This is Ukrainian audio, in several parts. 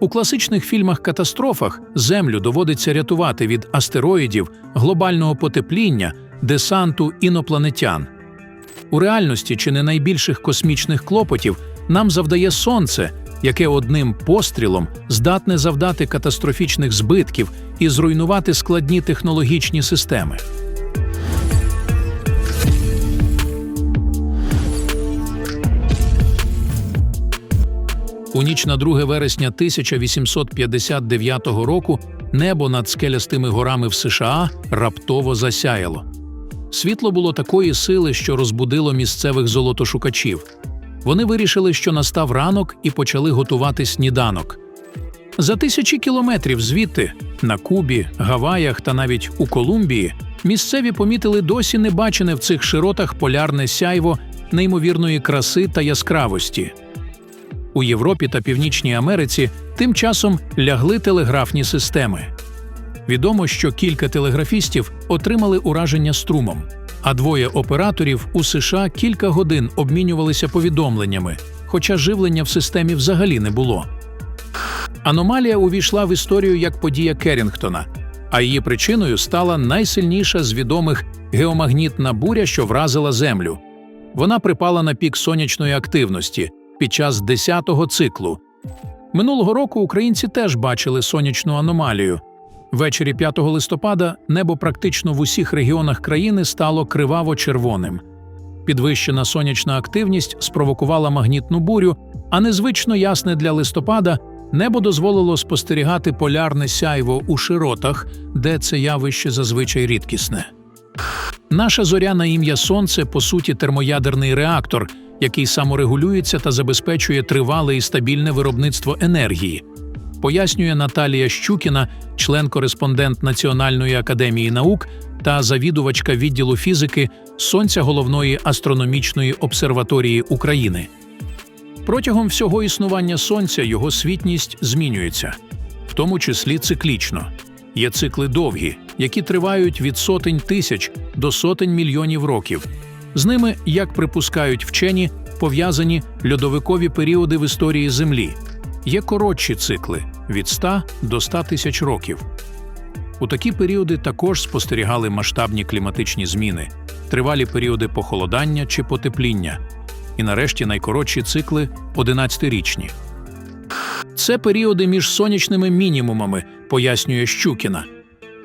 У класичних фільмах-катастрофах Землю доводиться рятувати від астероїдів, глобального потепління, десанту інопланетян. У реальності чи не найбільших космічних клопотів нам завдає Сонце, яке одним пострілом здатне завдати катастрофічних збитків і зруйнувати складні технологічні системи. У ніч на 2 вересня 1859 року небо над скелястими горами в США раптово засяяло. Світло було такої сили, що розбудило місцевих золотошукачів. Вони вирішили, що настав ранок і почали готувати сніданок. За тисячі кілометрів звідти, на Кубі, Гаваях та навіть у Колумбії, місцеві помітили досі небачене в цих широтах полярне сяйво неймовірної краси та яскравості. У Європі та Північній Америці тим часом лягли телеграфні системи. Відомо, що кілька телеграфістів отримали ураження струмом, а двоє операторів у США кілька годин обмінювалися повідомленнями, хоча живлення в системі взагалі не було. Аномалія увійшла в історію як подія Керінгтона, а її причиною стала найсильніша з відомих геомагнітна буря, що вразила Землю. Вона припала на пік сонячної активності під час 10-го циклу. Минулого року українці теж бачили сонячну аномалію. Ввечері 5 листопада небо практично в усіх регіонах країни стало криваво-червоним. Підвищена сонячна активність спровокувала магнітну бурю, а незвично ясне для листопада небо дозволило спостерігати полярне сяйво у широтах, де це явище зазвичай рідкісне. Наша зоря на ім'я Сонце по суті термоядерний реактор, який саморегулюється та забезпечує тривале і стабільне виробництво енергії. Пояснює Наталія Щукіна, член-кореспондент Національної академії наук та завідувачка відділу фізики Сонця головної астрономічної обсерваторії України. Протягом всього існування Сонця його світність змінюється, в тому числі циклічно. Є цикли довгі, які тривають від сотень тисяч до сотень мільйонів років. З ними, як припускають вчені, пов'язані льодовикові періоди в історії Землі. Є коротші цикли від 100 до 100 тисяч років. У такі періоди також спостерігали масштабні кліматичні зміни, тривалі періоди похолодання чи потепління, і нарешті найкоротші цикли 11-річні. Це періоди між сонячними мінімумами, пояснює Щукіна.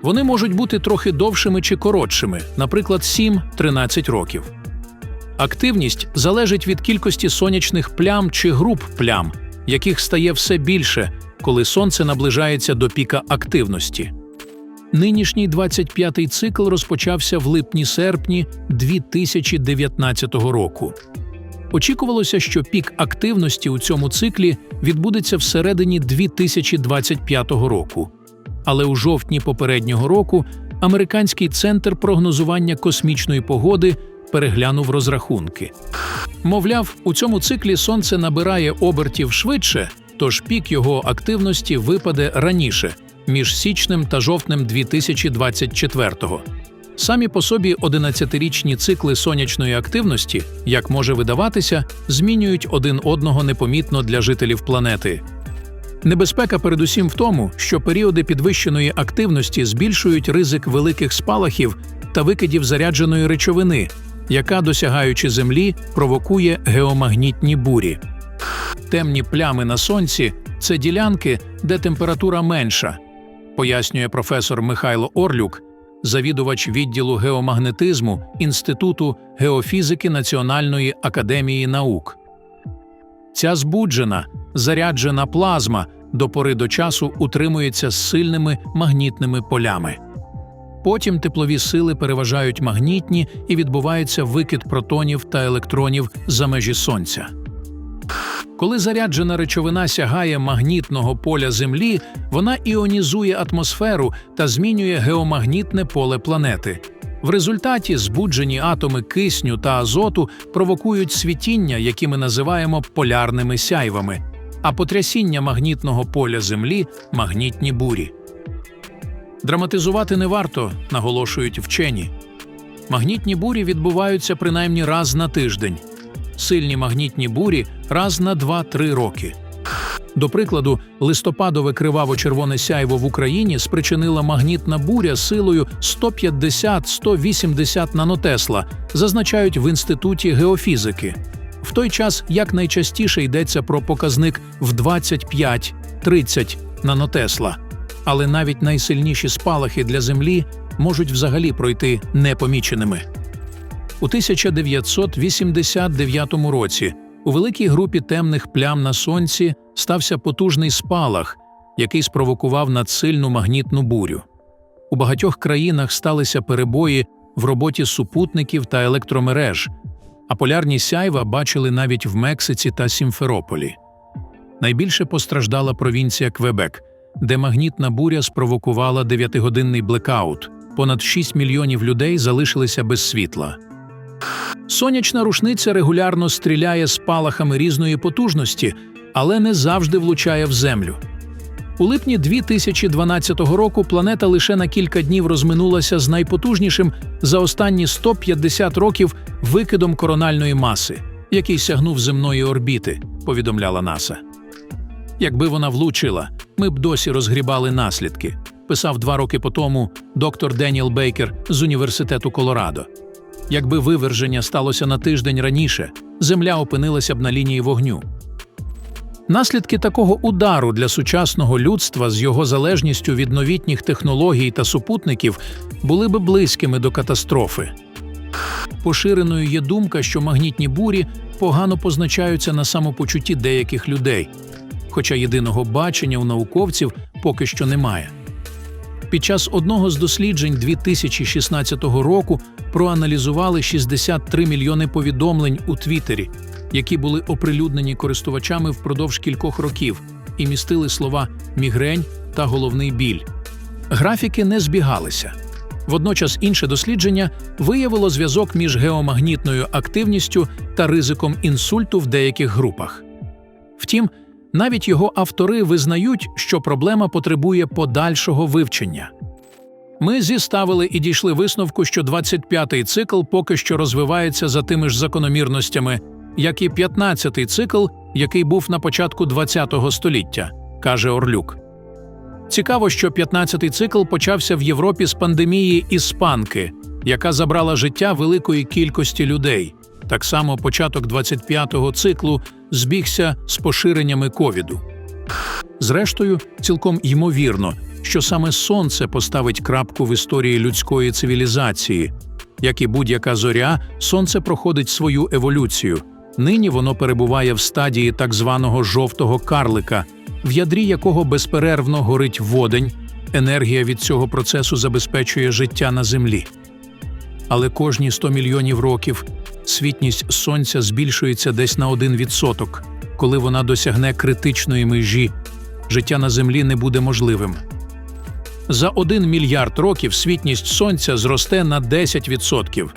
Вони можуть бути трохи довшими чи коротшими, наприклад, 7-13 років. Активність залежить від кількості сонячних плям чи груп плям, яких стає все більше, коли сонце наближається до піка активності. Нинішній 25-й цикл розпочався в липні-серпні 2019 року. Очікувалося, що пік активності у цьому циклі відбудеться всередині 2025 року. Але у жовтні попереднього року американський центр прогнозування космічної погоди переглянув розрахунки. Мовляв, у цьому циклі сонце набирає обертів швидше, тож пік його активності випаде раніше між січнем та жовтнем 2024-го. Самі по собі 11-річні цикли сонячної активності, як може видаватися, змінюють один одного непомітно для жителів планети. Небезпека передусім в тому, що періоди підвищеної активності збільшують ризик великих спалахів та викидів зарядженої речовини, яка, досягаючи Землі, провокує геомагнітні бурі. Темні плями на сонці це ділянки, де температура менша, пояснює професор Михайло Орлюк, завідувач відділу геомагнетизму Інституту геофізики Національної академії наук. Ця збуджена, заряджена плазма до пори до часу утримується з сильними магнітними полями. Потім теплові сили переважають магнітні і відбувається викид протонів та електронів за межі сонця. Коли заряджена речовина сягає магнітного поля Землі, вона іонізує атмосферу та змінює геомагнітне поле планети. В результаті збуджені атоми кисню та азоту провокують світіння, які ми називаємо полярними сяйвами, а потрясіння магнітного поля Землі магнітні бурі. Драматизувати не варто, наголошують вчені. Магнітні бурі відбуваються принаймні раз на тиждень, сильні магнітні бурі раз на 2-3 роки. До прикладу, листопадове криваво-червоне сяйво в Україні спричинила магнітна буря силою 150-180 нанотесла, зазначають в інституті геофізики. В той час як найчастіше йдеться про показник в 25-30 нанотесла, але навіть найсильніші спалахи для Землі можуть взагалі пройти непоміченими. У 1989 році у великій групі темних плям на сонці стався потужний спалах, який спровокував надсильну магнітну бурю. У багатьох країнах сталися перебої в роботі супутників та електромереж, а полярні сяйва бачили навіть в Мексиці та Сімферополі. Найбільше постраждала провінція Квебек, де магнітна буря спровокувала 9-годинний блекаут. Понад 6 мільйонів людей залишилися без світла. Сонячна рушниця регулярно стріляє спалахами різної потужності, але не завжди влучає в землю. У липні 2012 року планета лише на кілька днів розминулася з найпотужнішим за останні 150 років викидом корональної маси, який сягнув земної орбіти, повідомляла НАСА. Якби вона влучила, ми б досі розгрібали наслідки, писав два роки по тому доктор Деніел Бейкер з університету Колорадо. Якби виверження сталося на тиждень раніше, Земля опинилася б на лінії вогню. Наслідки такого удару для сучасного людства з його залежністю від новітніх технологій та супутників були би близькими до катастрофи. Поширеною є думка, що магнітні бурі погано позначаються на самопочутті деяких людей, хоча єдиного бачення у науковців поки що немає. Під час одного з досліджень 2016 року проаналізували 63 мільйони повідомлень у Твіттері, які були оприлюднені користувачами впродовж кількох років і містили слова мігрень та головний біль. Графіки не збігалися. Водночас інше дослідження виявило зв'язок між геомагнітною активністю та ризиком інсульту в деяких групах. Втім, навіть його автори визнають, що проблема потребує подальшого вивчення. Ми зіставили і дійшли висновку, що 25-й цикл поки що розвивається за тими ж закономірностями, як і 15-й цикл, який був на початку 20-го століття, каже Орлюк. Цікаво, що 15-й цикл почався в Європі з пандемії іспанки, яка забрала життя великої кількості людей. Так само початок 25-го циклу збігся з поширеннями ковіду. Зрештою, цілком ймовірно, що саме сонце поставить крапку в історії людської цивілізації. Як і будь-яка зоря, сонце проходить свою еволюцію. Нині воно перебуває в стадії так званого жовтого карлика, в ядрі якого безперервно горить водень. Енергія від цього процесу забезпечує життя на землі. Але кожні 100 мільйонів років світність сонця збільшується десь на 1%. Коли вона досягне критичної межі, життя на землі не буде можливим. За 1 мільярд років світність сонця зросте на 10%.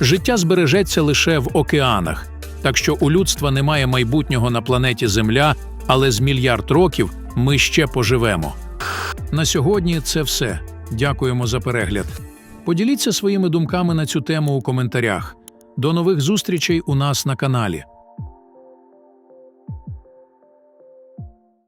Життя збережеться лише в океанах, так що у людства немає майбутнього на планеті Земля, але з мільярд років ми ще поживемо. На сьогодні це все. Дякуємо за перегляд. Поділіться своїми думками на цю тему у коментарях. До нових зустрічей у нас на каналі.